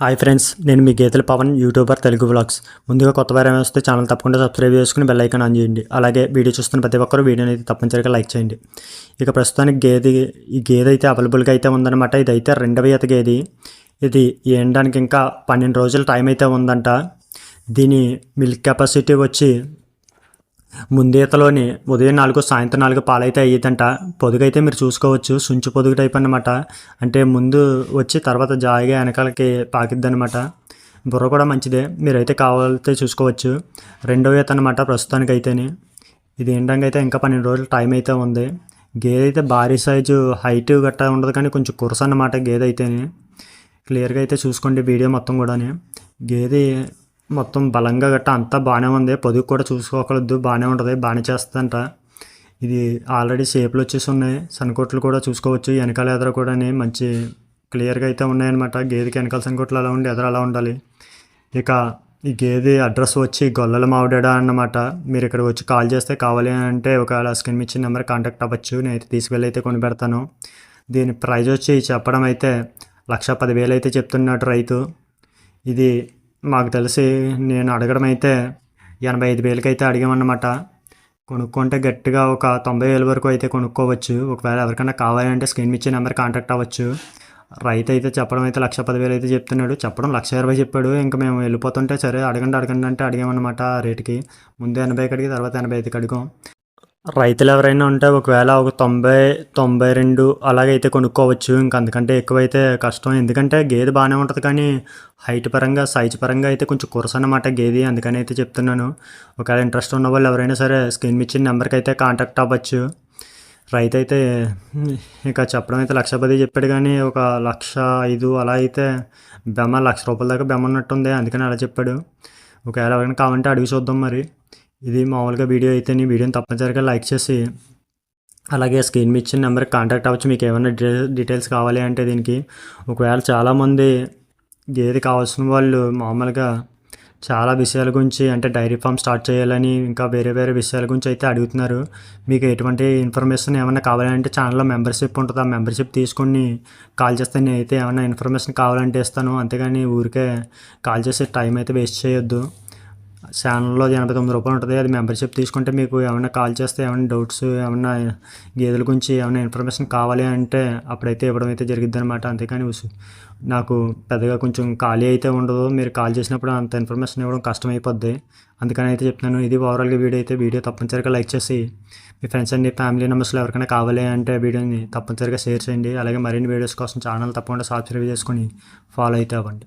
Hi friends నేను మీ గీతల Pawan YouTuber Telugu blogs ముందుగా కొత్త వారం వస్తే ఛానల్ తప్పకుండా సబ్స్క్రైబ్ చేసుకుని బెల్ ఐకాన్ ఆన్ చేయండి. అలాగే వీడియో చూస్తున్న ప్రతి ఒక్కరు వీడియోని అయితే తప్పనిసరిగా లైక్ చేయండి. ఇక ప్రస్తుతానికి గేదె ఈ గేదె అయితే అవైలబుల్గా అయితే ఉందన్నమాట. ఇది అయితే రెండవ ఈత గేది. ఇది ఏండానికి ఇంకా పన్నెండు రోజుల టైం అయితే ఉందంట. దీని మిల్క్ కెపాసిటీ వచ్చి ముందేతలోని ఉదయం నాలుగు సాయంత్రం నాలుగు పాలైతే అయ్యేదంట. పొదుగైతే మీరు చూసుకోవచ్చు. సుంచు పొదుగు టైప్ అనమాట అంటే ముందు వచ్చి తర్వాత జాయిగా వెనకాలకి పాకిద్ది అనమాట బుర్ర కూడా మంచిదే. మీరైతే కావాలితే చూసుకోవచ్చు. రెండో ఈత అనమాట ప్రస్తుతానికి అయితేనే ఇది ఏంటంటే అయితే ఇంకా పన్నెండు రోజులు టైం అయితే ఉంది. గేదె అయితే భారీ సైజు హైట్ గట్టా ఉండదు కానీ కొంచెం కురస అన్నమాట గేదె అయితేనే క్లియర్గా అయితే చూసుకోండి వీడియో మొత్తం కూడానే. గేదె మొత్తం బలంగా గట్ట అంతా బాగానే ఉంది. పొదుగు కూడా చూసుకోకూడదు బాగానే ఉంటుంది. బాగానే చేస్తుందంట. ఇది ఆల్రెడీ షేప్లు వచ్చేసి ఉన్నాయి. సన్కోట్లు కూడా చూసుకోవచ్చు. వెనకాల ఎదర కూడా మంచి క్లియర్గా అయితే ఉన్నాయన్నమాట. గేదెకి వెనకాల సన్కోట్లు అలా ఉండి ఎదర అలా ఉండాలి. ఇక ఈ గేదె అడ్రస్ వచ్చి గొల్లల మావిడాడ అన్నమాట. మీరు ఇక్కడ వచ్చి కాల్ చేస్తే కావాలి అంటే ఒకవేళ స్క్రీన్ ఇచ్చిన నెంబర్ కాంటాక్ట్ అవ్వచ్చు. నేనైతే తీసుకెళ్ళి అయితే కొని పెడతాను. దీని ప్రైజ్ వచ్చి చెప్పడం అయితే లక్ష పదివేలు అయితే చెప్తున్నాడు రైతు. ఇది మాకు తెలిసి నేను అడగడం అయితే ఎనభై ఐదు వేలకి అయితే అడిగామన్నమాట. కొనుక్కుంటే గట్టిగా ఒక తొంభై వేల వరకు అయితే కొనుక్కోవచ్చు. ఒకవేళ ఎవరికైనా కావాలంటే స్క్రీన్ ఇచ్చే నెంబర్ కాంటాక్ట్ అవ్వచ్చు. రైతు అయితే చెప్పడం అయితే లక్ష పదివేలు అయితే చెప్తున్నాడు. చెప్పడం లక్ష ఇరవై చెప్పాడు. ఇంకా మేము వెళ్ళిపోతుంటే సరే అడగండి అడగండి అంటే అడిగామన్నమాట ఆ రేటుకి. ముందు ఎనభైకి అడిగి తర్వాత ఎనభై ఐదుకి అడిగాం. రైతులు ఎవరైనా ఉంటే ఒకవేళ ఒక తొంభై తొంభై రెండు అలాగైతే కొనుక్కోవచ్చు. ఇంక అందుకంటే ఎక్కువైతే కష్టం. ఎందుకంటే గేదె బాగానే ఉంటుంది కానీ హైట్ పరంగా సైజ్ పరంగా అయితే కొంచెం కురస అన్నమాట గేదె. అందుకని అయితే చెప్తున్నాను. ఒకవేళ ఇంట్రెస్ట్ ఉన్న వాళ్ళు ఎవరైనా సరే స్క్రీన్ ఇచ్చిన నెంబర్కి అయితే కాంటాక్ట్ అవ్వచ్చు. రైతు అయితే ఇక చెప్పడం అయితే లక్ష పది చెప్పాడు కానీ ఒక లక్ష ఐదు అలా అయితే బెమ్మ లక్ష రూపాయల దాకా బెమ్మ ఉన్నట్టుంది. అందుకని అలా చెప్పాడు. ఒకవేళ ఎవరైనా కావాలంటే అడిగి చూద్దాం మరి. ఇది మామూలుగా వీడియో అయితే నీ వీడియోని తప్పనిసరిగా లైక్ చేసి అలాగే స్క్రీన్ మీద ఇచ్చిన నెంబర్కి కాంటాక్ట్ అవ్వచ్చు. మీకు ఏమైనా డీటెయిల్స్ కావాలి అంటే దీనికి. ఒకవేళ చాలామంది గేదె కావాల్సిన వాళ్ళు మామూలుగా చాలా విషయాల గురించి అంటే డైరీ ఫామ్ స్టార్ట్ చేయాలని ఇంకా వేరే వేరే విషయాల గురించి అయితే అడుగుతున్నారు. మీకు ఎటువంటి ఇన్ఫర్మేషన్ ఏమైనా కావాలంటే ఛానల్లో మెంబర్షిప్ ఉంటుంది. ఆ మెంబర్షిప్ తీసుకొని కాల్ చేస్తే నేను అయితే ఏమైనా ఇన్ఫర్మేషన్ కావాలంటే ఇస్తాను. అంతేగాని ఊరికే కాల్ చేసే టైం అయితే వేస్ట్ చేయొద్దు. ఛానల్లో ఎనభై తొమ్మిది రూపాయలు ఉంటుంది అది మెంబర్షిప్ తీసుకుంటే మీకు ఏమైనా కాల్ చేస్తే ఏమైనా డౌట్స్ ఏమైనా గేదెల గురించి ఏమైనా ఇన్ఫర్మేషన్ కావాలి అంటే అప్పుడైతే ఇవ్వడం అయితే జరిగిద్ది అనమాట అంతేకాని నాకు పెద్దగా కొంచెం ఖాళీ అయితే ఉండదు. మీరు కాల్ చేసినప్పుడు అంత ఇన్ఫర్మేషన్ ఇవ్వడం కష్టమైపోద్ది. అందుకని అయితే చెప్తున్నాను ఇది ఓవరాల్గా వీడియో అయితే వీడియో తప్పనిసరిగా లైక్ చేసి మీ ఫ్రెండ్స్ అండి ఫ్యామిలీ మెంబర్స్లో ఎవరికైనా కావాలి అంటే వీడియోని తప్పనిసరిగా షేర్ చేయండి. అలాగే మరిన్ని వీడియోస్ కోసం ఛానల్ తప్పకుండా సబ్స్క్రైబ్ చేసుకొని ఫాలో అయితే అవ్వండి.